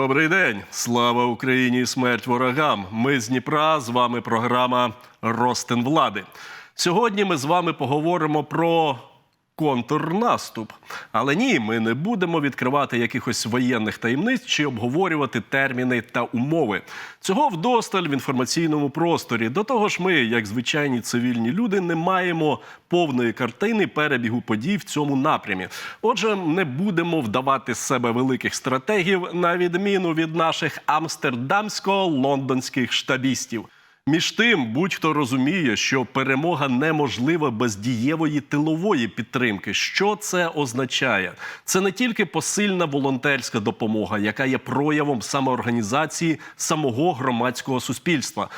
Добрий день, слава Україні, і смерть ворогам. Ми з Дніпра. З вами програма Ростин влади. Сьогодні ми з вами поговоримо про контрнаступ. Але ні, ми не будемо відкривати якихось воєнних таємниць чи обговорювати терміни та умови. Цього вдосталь в інформаційному просторі. До того ж, ми, як звичайні цивільні люди, не маємо повної картини перебігу подій в цьому напрямі. Отже, не будемо вдавати з себе великих стратегів на відміну від наших амстердамсько-лондонських штабістів. Між тим, будь-хто розуміє, що перемога неможлива без дієвої тилової підтримки. Що це означає? Це не тільки посильна волонтерська допомога, яка є проявом самоорганізації самого громадського суспільства.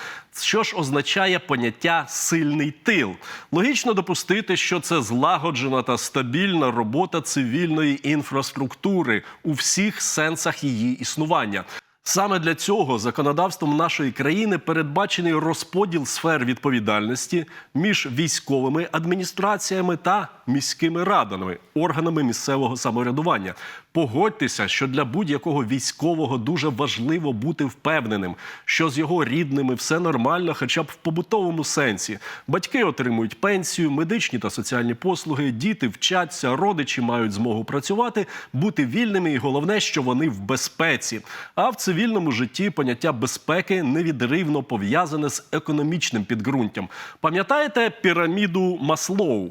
Що ж означає поняття сильний тил? Логічно допустити, що це злагоджена та стабільна робота цивільної інфраструктури у всіх сенсах її існування. Саме для цього законодавством нашої країни передбачений розподіл сфер відповідальності між військовими адміністраціями та міськими радами, органами місцевого самоврядування. Погодьтеся, що для будь-якого військового дуже важливо бути впевненим, що з його рідними все нормально, хоча б в побутовому сенсі. Батьки отримують пенсію, медичні та соціальні послуги, діти вчаться, родичі мають змогу працювати, бути вільними, і головне, що вони в безпеці. А в цивільному житті поняття безпеки невідривно пов'язане з економічним підґрунтям. Пам'ятаєте піраміду Маслоу?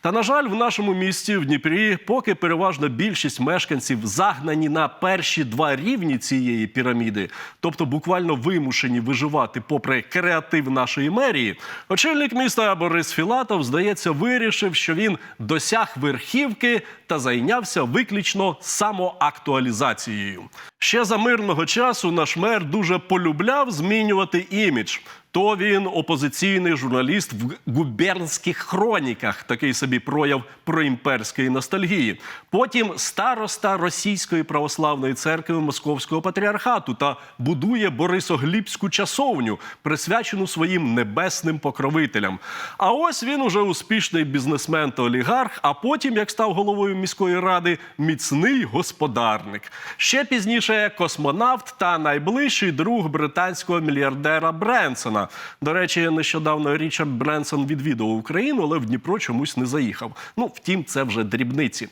Та на жаль, в нашому місті в Дніпрі, поки переважна більшість мешканців загнані на перші два рівні цієї піраміди, тобто буквально вимушені виживати попри креатив нашої мерії, очільник міста Борис Філатов, здається, вирішив, що він досяг верхівки та зайнявся виключно самоактуалізацією. Ще за мирного часу наш мер дуже полюбляв змінювати імідж. То він опозиційний журналіст в губернських хроніках, такий собі прояв проімперської ностальгії. Потім староста Російської православної церкви Московського патріархату та будує Борисоглібську часовню, присвячену своїм небесним покровителям. А ось він уже успішний бізнесмен та олігарх. А потім, як став головою міської ради, міцний господарник. Ще пізніше космонавт та найближчий друг британського мільярдера Бренсона. До речі, нещодавно Річард Бренсон відвідував Україну, але в Дніпро чомусь не заїхав. Ну, втім, це вже дрібниці.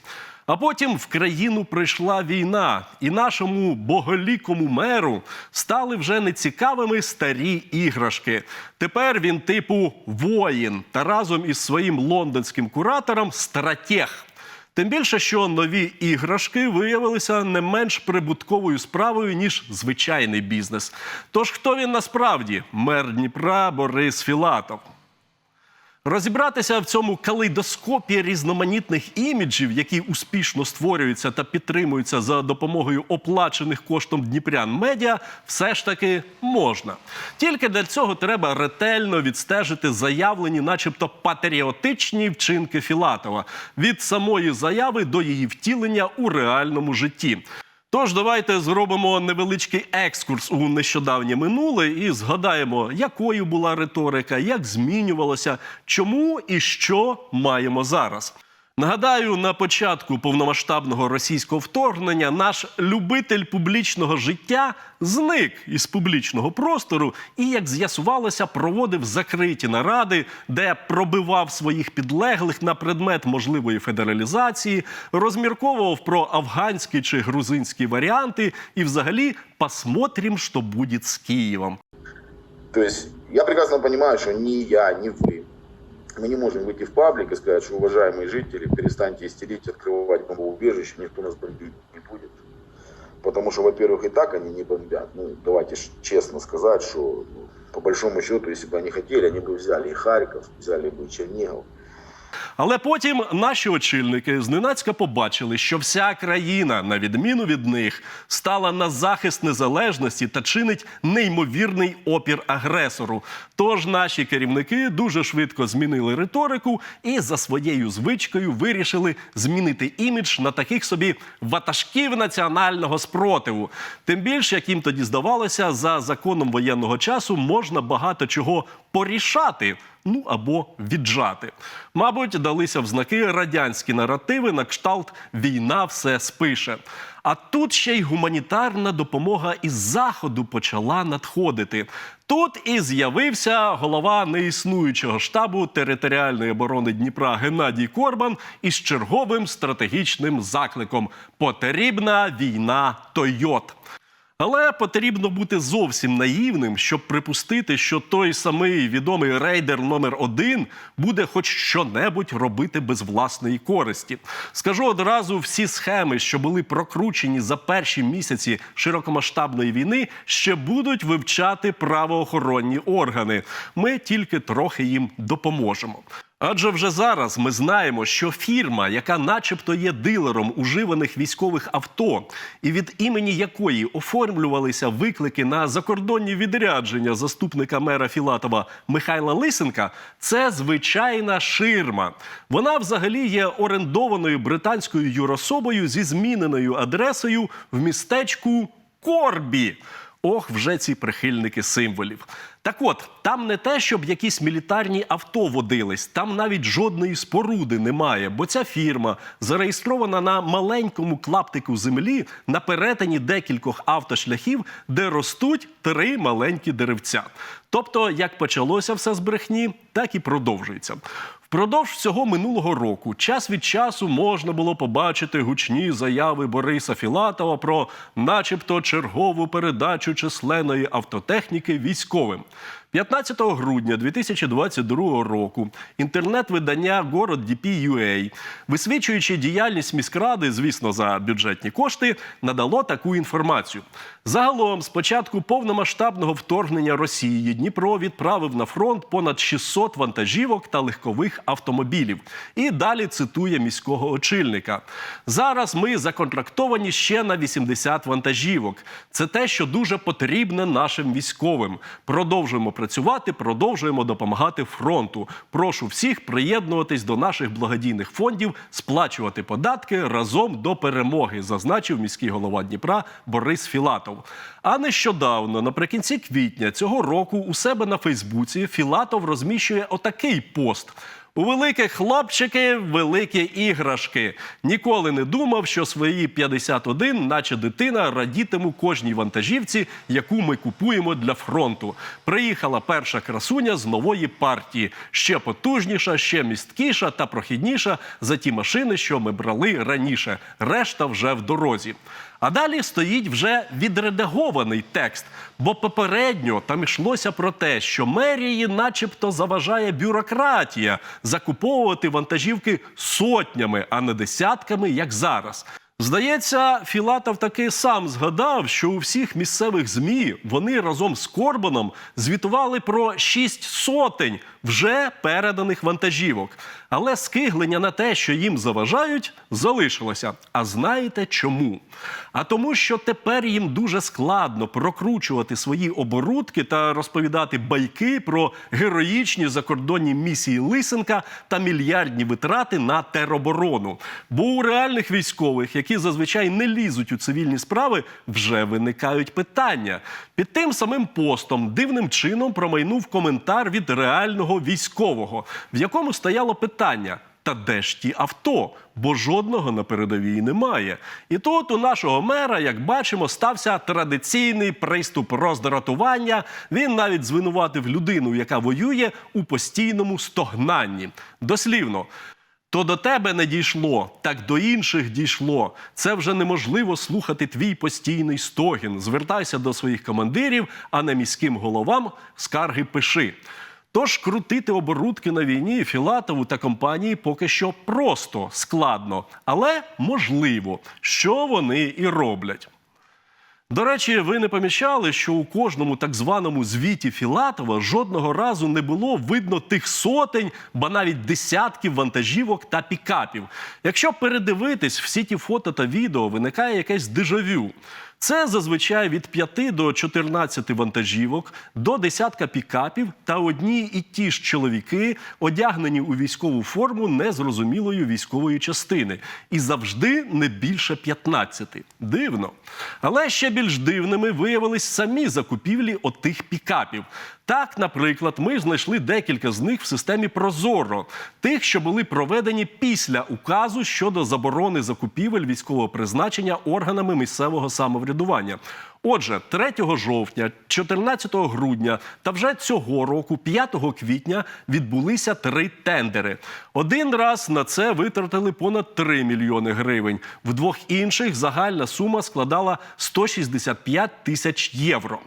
А потім в країну прийшла війна, і нашому боголікому меру стали вже нецікавими старі іграшки. Тепер він типу воїн та разом із своїм лондонським куратором стратег. Тим більше, що нові іграшки виявилися не менш прибутковою справою, ніж звичайний бізнес. Тож хто він насправді? Мер Дніпра Борис Філатов. Розібратися в цьому калейдоскопі різноманітних іміджів, які успішно створюються та підтримуються за допомогою оплачених коштом Дніпрян медіа, все ж таки можна. Тільки для цього треба ретельно відстежити заявлені, начебто, патріотичні вчинки Філатова від самої заяви до її втілення у реальному житті. Тож давайте зробимо невеличкий екскурс у нещодавнє минуле і згадаємо, якою була риторика, як змінювалося, чому і що маємо зараз. Нагадаю, на початку повномасштабного російського вторгнення наш любитель публічного життя зник із публічного простору і, як з'ясувалося, проводив закриті наради, де пробивав своїх підлеглих на предмет можливої федералізації, розмірковував про афганські чи грузинські варіанти, і, взагалі, посмотрим, що буде з Києвом. То я прекрасно понимаю, что ни я, ни вы, мы не можем выйти в паблик и сказать, что уважаемые жители, перестаньте истерить, открывать бомбоубежище, никто нас бомбить не будет. Потому что, во-первых, и так они не бомбят. Ну, давайте честно сказать, что ну, по большому счету, если бы они хотели, они бы взяли и Харьков, взяли бы Чернигов. Але потім наші очільники зненацька побачили, що вся країна, на відміну від них, стала на захист незалежності та чинить неймовірний опір агресору. Тож наші керівники дуже швидко змінили риторику і за своєю звичкою вирішили змінити імідж на таких собі ватажків національного спротиву. Тим більше, як їм тоді здавалося, за законом воєнного часу можна багато чого порішати. Ну або віджати. Мабуть, далися в знаки радянські наративи на кшталт війна все спише. А тут ще й гуманітарна допомога із заходу почала надходити. Тут і з'явився голова неіснуючого штабу територіальної оборони Дніпра Геннадій Корбан із черговим стратегічним закликом: потрібна війна Тойот. Але потрібно бути зовсім наївним, щоб припустити, що той самий відомий рейдер номер 1 буде хоч щонебудь робити без власної користі. Скажу одразу, всі схеми, що були прокручені за перші місяці широкомасштабної війни, ще будуть вивчати правоохоронні органи. Ми тільки трохи їм допоможемо. Адже вже зараз ми знаємо, що фірма, яка, начебто, є дилером уживаних військових авто, і від імені якої оформлювалися виклики на закордонні відрядження заступника мера Філатова Михайла Лисенка, це звичайна ширма. Вона взагалі є орендованою британською юрособою зі зміненою адресою в містечку Корбі. Ох, вже ці прихильники символів. Так от, там не те, щоб якісь мілітарні авто водились, там навіть жодної споруди немає, бо ця фірма зареєстрована на маленькому клаптику землі на перетині декількох автошляхів, де ростуть три маленькі деревця. Тобто, як почалося все з брехні, так і продовжується. Впродовж всього минулого року час від часу можна було побачити гучні заяви Бориса Філатова про, начебто, чергову передачу численної автотехніки військовим. 15 грудня 2022 року інтернет-видання Город DP.UA, висвічуючи діяльність міськради, звісно, за бюджетні кошти, надало таку інформацію. Загалом, з початку повномасштабного вторгнення Росії, Дніпро відправив на фронт понад 600 вантажівок та легкових автомобілів. І далі цитує міського очільника. Зараз ми законтрактовані ще на 80 вантажівок. Це те, що дуже потрібне нашим військовим. Продовжуємо працювати, продовжуємо допомагати фронту. Прошу всіх приєднуватись до наших благодійних фондів, сплачувати податки разом до перемоги, зазначив міський голова Дніпра Борис Філатов. А нещодавно, наприкінці квітня цього року, у себе на Фейсбуці Філатов розміщує отакий пост. У великих хлопчики великі іграшки. Ніколи не думав, що свої 51, наче дитина, радітиму кожній вантажівці, яку ми купуємо для фронту. Приїхала перша красуня з нової партії, ще потужніша, ще місткіша та прохідніша за ті машини, що ми брали раніше. Решта вже в дорозі. А далі стоїть вже відредагований текст, бо попередньо там йшлося про те, що мерії, начебто, заважає бюрократія закуповувати вантажівки сотнями, а не десятками, як зараз. Здається, Філатов таки сам згадав, що у всіх місцевих змі вони разом з Корбаном звітували про шість сотень вже переданих вантажівок. Але скиглення на те, що їм заважають, залишилося. А знаєте чому? А тому, що тепер їм дуже складно прокручувати свої оборудки та розповідати байки про героїчні закордонні місії Лисенка та мільярдні витрати на тероборону. Бо у реальних військових, які зазвичай не лізуть у цивільні справи, вже виникають питання. Під тим самим постом дивним чином промайнув коментар від реального військового, в якому стояло питання. Та де ж ті авто? Бо жодного на передовій немає. І тут у нашого мера, як бачимо, стався традиційний приступ роздратування. Він навіть звинуватив людину, яка воює у постійному стогнанні. Дослівно. То до тебе не дійшло, так до інших дійшло. Це вже неможливо слухати твій постійний стогін. Звертайся до своїх командирів, а не міським головам скарги пиши. Тож крутити оборудки на війні Філатову та компанії поки що просто складно, але можливо, що вони і роблять. До речі, ви не помічали, що у кожному так званому звіті Філатова жодного разу не було видно тих сотень, ба навіть десятків вантажівок та пікапів. Якщо передивитись всі ті фото та відео, виникає якесь дежавю. Це зазвичай від 5 до 14 вантажівок, до десятка пікапів та одні і ті ж чоловіки, одягнені у військову форму незрозумілої військової частини, і завжди не більше 15. Дивно. Але ще більш дивними виявились самі закупівлі отих пікапів. Так, наприклад, ми знайшли декілька з них в системі Прозоро, тих, що були проведені після указу щодо заборони закупівель військового призначення органами місцевого самоврядування. Отже, 3 жовтня, 14 грудня та вже цього року, 5 квітня, відбулися три тендери. Один раз на це витратили понад 3 мільйони гривень. В двох інших загальна сума складала 165 тисяч євро.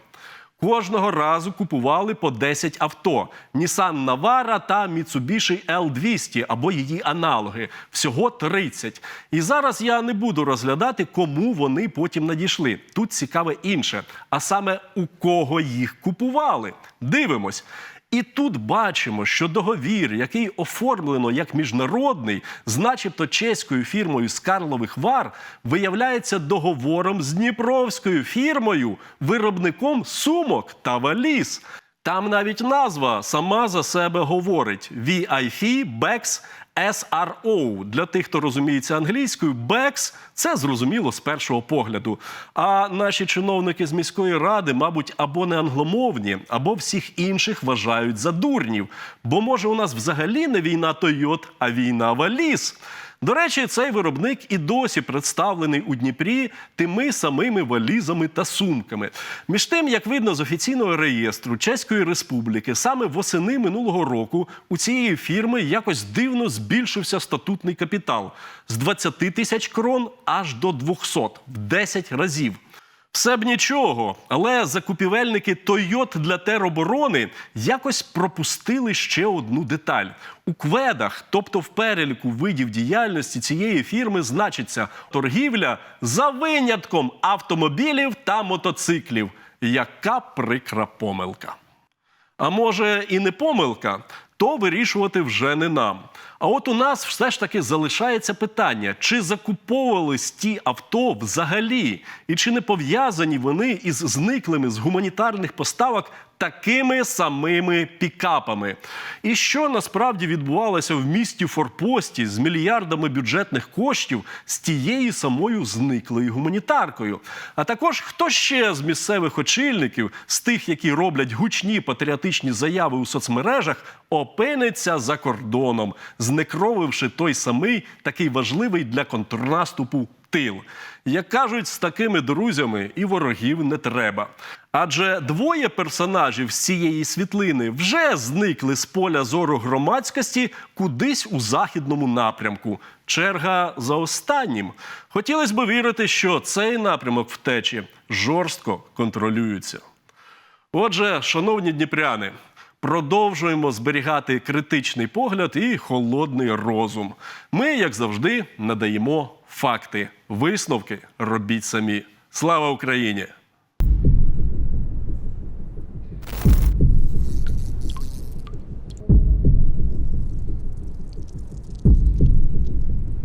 Кожного разу купували по 10 авто: Nissan Navara та Mitsubishi L200 або її аналоги. Всього 30. І зараз я не буду розглядати, кому вони потім надійшли. Тут цікаве інше. А саме у кого їх купували. Дивимось. І тут бачимо, що договір, який оформлено як міжнародний, з начебто чеською фірмою з Карлових Вар, виявляється договором з дніпровською фірмою, виробником сумок та валіз. Там навіть назва сама за себе говорить: VIF Bex SRO. Для тих, хто розуміється англійською, Бекс, – це зрозуміло з першого погляду. А наші чиновники з міської ради, мабуть, або не англомовні, або всіх інших вважають за дурнів. Бо може у нас взагалі не війна Тойот, а війна валіз. До речі, цей виробник і досі представлений у Дніпрі тими самими валізами та сумками. Між тим, як видно з офіційного реєстру Чеської Республіки, саме восени минулого року у цієї фірми якось дивно збільшився статутний капітал з 20 тисяч крон аж до 200 – в 10 разів. Все б нічого, але закупівельники Тойот для тероборони якось пропустили ще одну деталь. У кведах, тобто в переліку видів діяльності цієї фірми, значиться торгівля за винятком автомобілів та мотоциклів. Яка прикра помилка. А може і не помилка, то вирішувати вже не нам. А от у нас все ж таки залишається питання: чи закуповувались ті авто взагалі, і чи не пов'язані вони із зниклими з гуманітарних поставок такими самими пікапами? І що насправді відбувалося в місті Форпості з мільярдами бюджетних коштів з тією самою зниклою гуманітаркою? А також хто ще з місцевих очільників, з тих, які роблять гучні патріотичні заяви у соцмережах, опиниться за кордоном, знекровивши той самий такий важливий для контрнаступу тил. Як кажуть, з такими друзями і ворогів не треба. Адже двоє персонажів з цієї світлини вже зникли з поля зору громадськості кудись у західному напрямку. Черга за останнім. Хотілося б вірити, що цей напрямок втечі жорстко контролюється. Отже, шановні дніпряни, продовжуємо зберігати критичний погляд і холодний розум. Ми, як завжди, надаємо факти. Висновки робіть самі. Слава Україні!